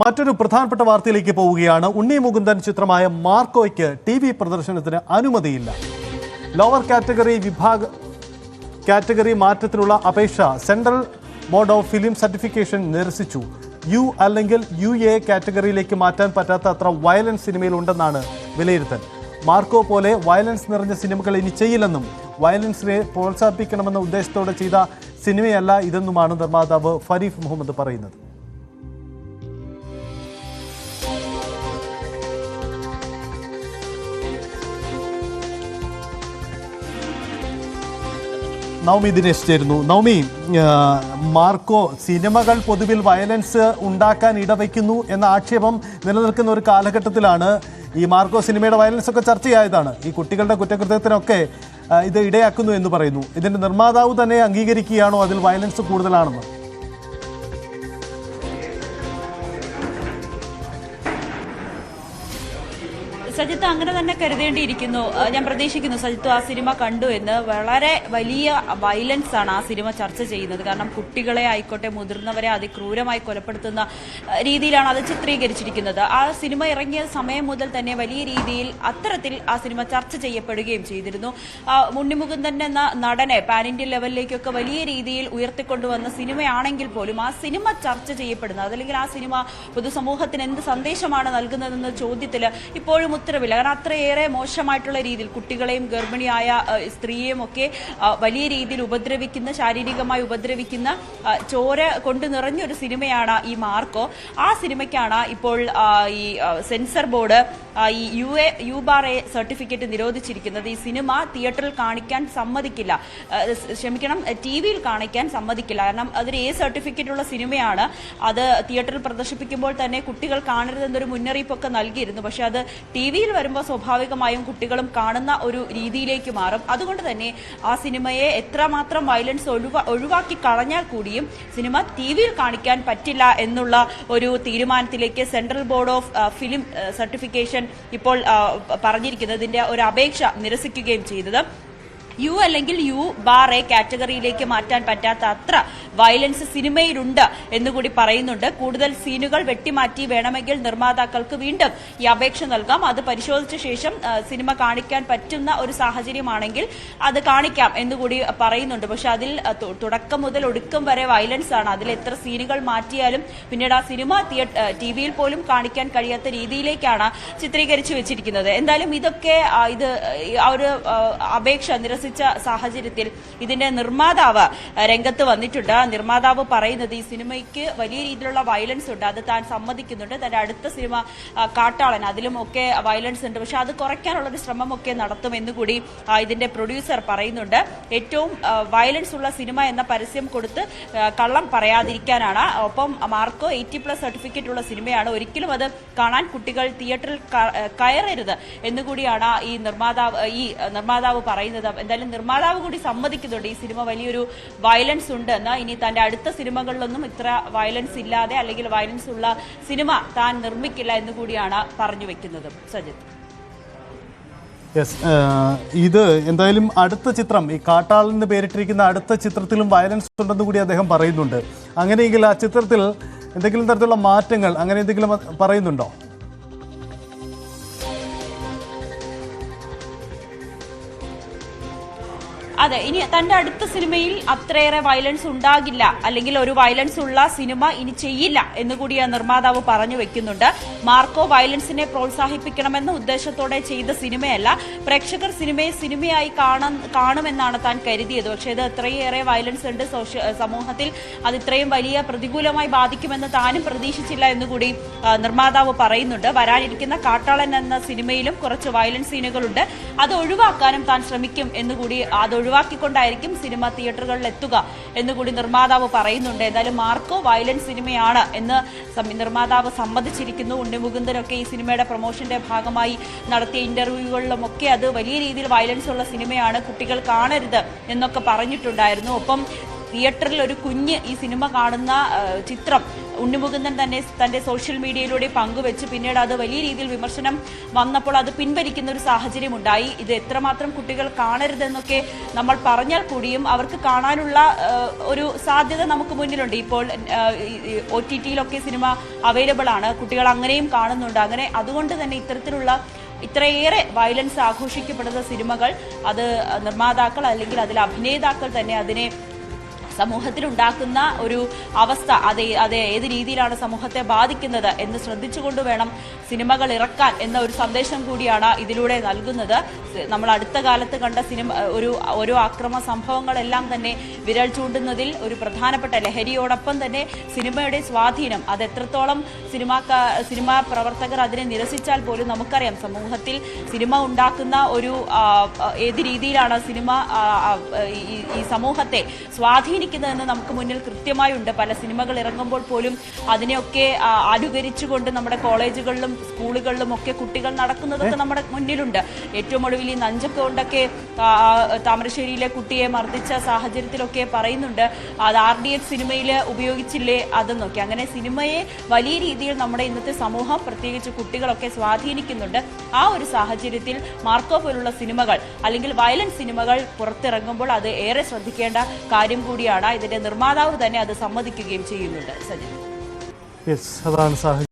മറ്റൊരു പ്രധാനപ്പെട്ട വാർത്തയിലേക്ക് പോവുകയാണ്. ഉണ്ണി മുകുന്ദൻ ചിത്രമായ മാർക്കോയ്ക്ക് ടി വി പ്രദർശനത്തിന് അനുമതിയില്ല. ലോവർ കാറ്റഗറി വിഭാഗ കാറ്റഗറി മാറ്റത്തിനുള്ള അപേക്ഷ central board of film certification നിരസിച്ചു. യു അല്ലെങ്കിൽ യു എ കാറ്റഗറിയിലേക്ക് മാറ്റാൻ പറ്റാത്ത അത്ര വയലൻസ് സിനിമയിൽ ഉണ്ടെന്നാണ് വിലയിരുത്തൽ. മാർക്കോ പോലെ വയലൻസ് നിറഞ്ഞ സിനിമകൾ ഇനി ചെയ്യില്ലെന്നും വയലൻസിനെ പ്രോത്സാഹിപ്പിക്കണമെന്ന ഉദ്ദേശത്തോടെ ചെയ്ത സിനിമയല്ല ഇതെന്നുമാണ് നിർമ്മാതാവ് ഫരീഫ് മുഹമ്മദ് പറയുന്നത്. നവമി ദിനേശ് ചേരുന്നു. നവമി മാർക്കോ സിനിമകൾ പൊതുവിൽ വയലൻസ് ഉണ്ടാക്കാൻ ഇടവയ്ക്കുന്നു എന്ന ആക്ഷേപം നിലനിൽക്കുന്ന ഒരു കാലഘട്ടത്തിലാണ് ഈ മാർക്കോ സിനിമയുടെ വയലൻസ് ഒക്കെ ചർച്ചയായതാണ്. ഈ കുട്ടികളുടെ കുറ്റകൃത്യത്തിനൊക്കെ ഇത് ഇടയാക്കുന്നു എന്ന് പറയുന്നു. ഇതിന്റെ നിർമ്മാതാവ് തന്നെ അംഗീകരിക്കുകയാണോ? അതിൽ വയലൻസ് കൂടുതലാണെന്ന്. സജിത്ത് അങ്ങനെ തന്നെ കരുതേണ്ടിയിരിക്കുന്നു. ഞാൻ പ്രതീക്ഷിക്കുന്നു സജിത്ത് ആ സിനിമ കണ്ടു എന്ന്. വളരെ വലിയ വയലൻസ് ആണ് ആ സിനിമ ചർച്ച ചെയ്യുന്നത്. കാരണം കുട്ടികളെ ആയിക്കോട്ടെ മുതിർന്നവരെ അതിക്രൂരമായി കൊലപ്പെടുത്തുന്ന രീതിയിലാണ് അത് ചിത്രീകരിച്ചിരിക്കുന്നത്. ആ സിനിമ ഇറങ്ങിയ സമയം മുതൽ തന്നെ വലിയ രീതിയിൽ അത്തരത്തിൽ ആ സിനിമ ചർച്ച ചെയ്യപ്പെടുകയും ചെയ്തിരുന്നു. ഉണ്ണിമുകുന്ദൻ എന്ന നടനെ പാൻ ഇന്ത്യൻ ലെവലിലേക്കൊക്കെ വലിയ രീതിയിൽ ഉയർത്തിക്കൊണ്ടുവന്ന സിനിമയാണെങ്കിൽ പോലും ആ സിനിമ ചർച്ച ചെയ്യപ്പെടുന്നത് അതല്ലെങ്കിൽ ആ സിനിമ പൊതുസമൂഹത്തിന് എന്ത് സന്ദേശമാണ് നൽകുന്നതെന്ന ചോദ്യത്തിൽ ഇപ്പോഴും ഉത്തരവില്ല കാരണം അത്രയേറെ മോശമായിട്ടുള്ള രീതിയിൽ കുട്ടികളെയും ഗർഭിണിയായ സ്ത്രീയെയും ഒക്കെ വലിയ രീതിയിൽ ഉപദ്രവിക്കുന്ന ശാരീരികമായി ഉപദ്രവിക്കുന്ന ചോര കൊണ്ട് നിറഞ്ഞൊരു സിനിമയാണ് ഈ മാർക്കോ. ആ സിനിമയ്ക്കാണ് ഇപ്പോൾ ഈ സെൻസർ ബോർഡ് ഈ U A U bar A certificate നിരോധിച്ചിരിക്കുന്നത്. ഈ സിനിമ തിയേറ്ററിൽ കാണിക്കാൻ സമ്മതിക്കില്ല. ക്ഷമിക്കണം ടി വിയിൽ കാണിക്കാൻ സമ്മതിക്കില്ല. കാരണം അതൊരു എ സർട്ടിഫിക്കറ്റ് ഉള്ള സിനിമയാണ് അത് തിയേറ്ററിൽ പ്രദർശിപ്പിക്കുമ്പോൾ തന്നെ കുട്ടികൾ കാണരുതെന്നൊരു മുന്നറിയിപ്പൊക്കെ നൽകിയിരുന്നു. പക്ഷെ അത് ടി വിയിൽ വരുമ്പോൾ സ്വാഭാവികമായും കുട്ടികളും കാണുന്ന ഒരു രീതിയിലേക്ക് മാറും. അതുകൊണ്ട് തന്നെ ആ സിനിമയെ എത്രമാത്രം വയലൻസ് ഒഴിവാ ഒഴിവാക്കി കളഞ്ഞാൽ കൂടിയും സിനിമ ടി വിയിൽ കാണിക്കാൻ പറ്റില്ല എന്നുള്ള ഒരു തീരുമാനത്തിലേക്ക് central board of film certification ഇപ്പോൾ പറഞ്ഞിരിക്കുന്നതിന്റെ ഒരു അപേക്ഷ നിരസിക്കുകയും ചെയ്തത്. യു അല്ലെങ്കിൽ യു ബാർ എ കാറ്റഗറിയിലേക്ക് മാറ്റാൻ പറ്റാത്ത അത്ര വയലൻസ് സിനിമയിലുണ്ട് എന്നുകൂടി പറയുന്നുണ്ട്. കൂടുതൽ സീനുകൾ വെട്ടിമാറ്റി വേണമെങ്കിൽ നിർമ്മാതാക്കൾക്ക് വീണ്ടും ഈ അപേക്ഷ നൽകാം. അത് പരിശോധിച്ച ശേഷം സിനിമ കാണിക്കാൻ പറ്റുന്ന ഒരു സാഹചര്യമാണെങ്കിൽ അത് കാണിക്കാം എന്നുകൂടി പറയുന്നുണ്ട്. പക്ഷെ അതിൽ തുടക്കം മുതൽ ഒടുക്കം വരെ വയലൻസ് ആണ്. അതിൽ എത്ര സീനുകൾ മാറ്റിയാലും പിന്നീട് ആ സിനിമ ടി വിയിൽ പോലും കാണിക്കാൻ കഴിയാത്ത രീതിയിലേക്കാണ് ചിത്രീകരിച്ചു വെച്ചിരിക്കുന്നത്. എന്തായാലും ഇതൊക്കെ ഇത് ആ ഒരു അപേക്ഷ അപേക്ഷ നിരസിച്ച സാഹചര്യത്തിൽ ഇതിന്റെ നിർമ്മാതാവ് രംഗത്ത് വന്നിട്ടുണ്ട്. നിർമ്മാതാവ് പറയുന്നത് ഈ സിനിമയ്ക്ക് വലിയ രീതിയിലുള്ള വയലൻസ് ഉണ്ട്. അത് താൻ സമ്മതിക്കുന്നുണ്ട്. തന്റെ അടുത്ത സിനിമ കാട്ടാളൻ. അതിലും ഒക്കെ വയലൻസ് ഉണ്ട്. പക്ഷെ അത് കുറയ്ക്കാനുള്ള ഒരു ശ്രമമൊക്കെ നടത്തുമെന്ന് കൂടി ഇതിന്റെ പ്രൊഡ്യൂസർ പറയുന്നുണ്ട്. ഏറ്റവും വയലൻസ് ഉള്ള സിനിമ എന്ന പരസ്യം കൊടുത്ത് കള്ളം പറയാതിരിക്കാനാണ്. ഒപ്പം മാർക്കോ എയ്റ്റി പ്ലസ് സർട്ടിഫിക്കറ്റ് ഉള്ള സിനിമയാണ്. ഒരിക്കലും അത് കാണാൻ കുട്ടികൾ തിയേറ്ററിൽ കയറരുത് എന്നുകൂടിയാണ് ഈ നിർമ്മാതാവ് ഈ നിർമ്മാതാവ് പറയുന്നത്. എന്തായാലും നിർമ്മാതാവ് കൂടി സമ്മതിക്കുന്നുണ്ട്. ഈ സിനിമ വലിയൊരു വയലൻസ് ഉണ്ട്. എന്ന് ഇനി തന്റെ അടുത്ത സിനിമകളിലൊന്നും ഇത്ര വയലൻസ് ഇല്ലാതെ അല്ലെങ്കിൽ വയലൻസ് ഉള്ള സിനിമ താൻ നിർമ്മിക്കില്ല എന്ന് കൂടിയാണ് പറഞ്ഞു വെക്കുന്നത്. സജിത്ത് യെസ് ഇത് എന്തായാലും അടുത്ത ചിത്രം ഈ കാട്ടാൾ എന്ന് പേരിട്ടിരിക്കുന്ന അടുത്ത ചിത്രത്തിലും വയലൻസ് ഉണ്ടെന്ന് കൂടി അദ്ദേഹം പറയുന്നുണ്ട്. അങ്ങനെയെങ്കിൽ ആ ചിത്രത്തിൽ എന്തെങ്കിലും തരത്തിലുള്ള മാറ്റങ്ങൾ അങ്ങനെ എന്തെങ്കിലും പറയുന്നുണ്ടോ? അതെ ഇനി തന്റെ അടുത്ത സിനിമയിൽ അത്രയേറെ വയലൻസ് ഉണ്ടാകില്ല. അല്ലെങ്കിൽ ഒരു വയലൻസ് ഉള്ള സിനിമ ഇനി ചെയ്യില്ല എന്നുകൂടി ആ നിർമ്മാതാവ് പറഞ്ഞു വെക്കുന്നുണ്ട്. മാർക്കോ വയലൻസിനെ പ്രോത്സാഹിപ്പിക്കണമെന്ന ഉദ്ദേശത്തോടെ ചെയ്ത സിനിമയല്ല. പ്രേക്ഷകർ സിനിമയെ സിനിമയായി കാണുമെന്നാണ് താൻ കരുതിയത്. പക്ഷേ ഇത് അത്രയേറെ വയലൻസ് ഉണ്ട് സമൂഹത്തിൽ. അത് ഇത്രയും വലിയ പ്രതികൂലമായി ബാധിക്കുമെന്ന് താനും പ്രതീക്ഷിച്ചില്ല എന്നുകൂടി നിർമ്മാതാവ് പറയുന്നുണ്ട്. വരാനിരിക്കുന്ന കാട്ടാളൻ എന്ന സിനിമയിലും കുറച്ച് വയലൻസ് സീനുകളുണ്ട് അത് ഒഴിവാക്കാനും താൻ ശ്രമിക്കും എന്നുകൂടി അത് ഒഴിവാക്കിക്കൊണ്ടായിരിക്കും സിനിമ തിയേറ്ററുകളിൽ എത്തുക എന്നുകൂടി നിർമ്മാതാവ് പറയുന്നുണ്ട്. ഏതായാലും മാർക്കോ വയലൻസ് സിനിമയാണ് എന്ന് നിർമ്മാതാവ് സമ്മതിച്ചിരിക്കുന്നു. ഉണ്ണിമുകുന്ദനൊക്കെ ഈ സിനിമയുടെ പ്രൊമോഷന്റെ ഭാഗമായി നടത്തിയ ഇന്റർവ്യൂകളിലും ഒക്കെ അത് വലിയ രീതിയിൽ വയലൻസ് ഉള്ള സിനിമയാണ്. കുട്ടികൾ കാണരുത് എന്നൊക്കെ പറഞ്ഞിട്ടുണ്ടായിരുന്നു. ഒപ്പം തിയേറ്ററിൽ ഒരു കുഞ്ഞ് ഈ സിനിമ കാണുന്ന ചിത്രം ഉണ്ണിമുകുന്ദൻ തന്നെ തന്റെ സോഷ്യൽ മീഡിയയിലൂടെ പങ്കുവെച്ച്. പിന്നീട് അത് വലിയ രീതിയിൽ വിമർശനം വന്നപ്പോൾ അത് പിൻവലിക്കുന്ന ഒരു സാഹചര്യം ഉണ്ടായി ഇത് എത്രമാത്രം കുട്ടികൾ കാണരുതെന്നൊക്കെ നമ്മൾ പറഞ്ഞാൽ കൂടിയും അവർക്ക് കാണാനുള്ള ഒരു സാധ്യത നമുക്ക് മുന്നിലുണ്ട്. ഇപ്പോൾ ഒ ടി ടിയിലൊക്കെ സിനിമ അവൈലബിൾ ആണ്. കുട്ടികൾ അങ്ങനെയും കാണുന്നുണ്ട്. അങ്ങനെ അതുകൊണ്ട് തന്നെ ഇത്തരത്തിലുള്ള ഇത്രയേറെ വയലൻസ് ആഘോഷിക്കപ്പെടുന്ന സിനിമകൾ അത് നിർമ്മാതാക്കൾ അല്ലെങ്കിൽ അതിൽ അഭിനേതാക്കൾ തന്നെ അതിനെ സമൂഹത്തിലുണ്ടാക്കുന്ന ഒരു അവസ്ഥ അത് അത് ഏത് രീതിയിലാണ് സമൂഹത്തെ ബാധിക്കുന്നത് എന്ന് ശ്രദ്ധിച്ചുകൊണ്ട് വേണം സിനിമകൾ ഇറക്കാൻ എന്ന ഒരു സന്ദേശം കൂടിയാണ് ഇതിലൂടെ നൽകുന്നത്. നമ്മൾ അടുത്ത കാലത്ത് കണ്ട സിനിമ ഒരു ഓരോ അക്രമ സംഭവങ്ങളെല്ലാം തന്നെ വിരൽ ചൂണ്ടുന്നതിൽ ഒരു പ്രധാനപ്പെട്ട ലഹരിയോടൊപ്പം തന്നെ സിനിമയുടെ സ്വാധീനം. അത് എത്രത്തോളം സിനിമാ സിനിമാ പ്രവർത്തകർ അതിനെ നിരസിച്ചാൽ പോലും നമുക്കറിയാം. സമൂഹത്തിൽ സിനിമ ഉണ്ടാക്കുന്ന ഒരു ഏത് രീതിയിലാണ് സിനിമ ഈ സമൂഹത്തെ സമൂഹത്തെ സ്വാധീനിക്കുന്നതെന്ന് നമുക്ക് മുന്നിൽ കൃത്യമായുണ്ട്. പല സിനിമകൾ ഇറങ്ങുമ്പോൾ പോലും അതിനെയൊക്കെ അനുകരിച്ചുകൊണ്ട് നമ്മുടെ കോളേജുകളിലും സ്കൂളുകളിലും ഒക്കെ കുട്ടികൾ നടക്കുന്നതൊക്കെ നമ്മുടെ മുന്നിലുണ്ട്. ഏറ്റവും ഒടുവിൽ ഈ നഞ്ചൊക്കെ കൊണ്ടൊക്കെ ആ, താമരശ്ശേരിയിലെ കുട്ടിയെ മർദ്ദിച്ച സാഹചര്യത്തിലൊക്കെ പറയുന്നുണ്ട്. അത് ആർ ഡി എഫ് സിനിമയിൽ ഉപയോഗിച്ചില്ലേ അതെന്നൊക്കെ. അങ്ങനെ സിനിമയെ വലിയ രീതിയിൽ നമ്മുടെ ഇന്നത്തെ സമൂഹം പ്രത്യേകിച്ച് കുട്ടികളൊക്കെ സ്വാധീനിക്കുന്നുണ്ട്. ആ ഒരു സാഹചര്യത്തിൽ മാർക്കോ പോലുള്ള സിനിമകൾ അല്ലെങ്കിൽ വയലൻസ് സിനിമകൾ പുറത്തിറങ്ങുമ്പോൾ അത് ഏറെ ശ്രദ്ധിക്കേണ്ട കാര്യം കൂടിയാണ്. ഇതിന്റെ നിർമ്മാതാവ് തന്നെ അത് സമ്മതിക്കുകയും ചെയ്യുന്നുണ്ട്. സജിത് അതാണ്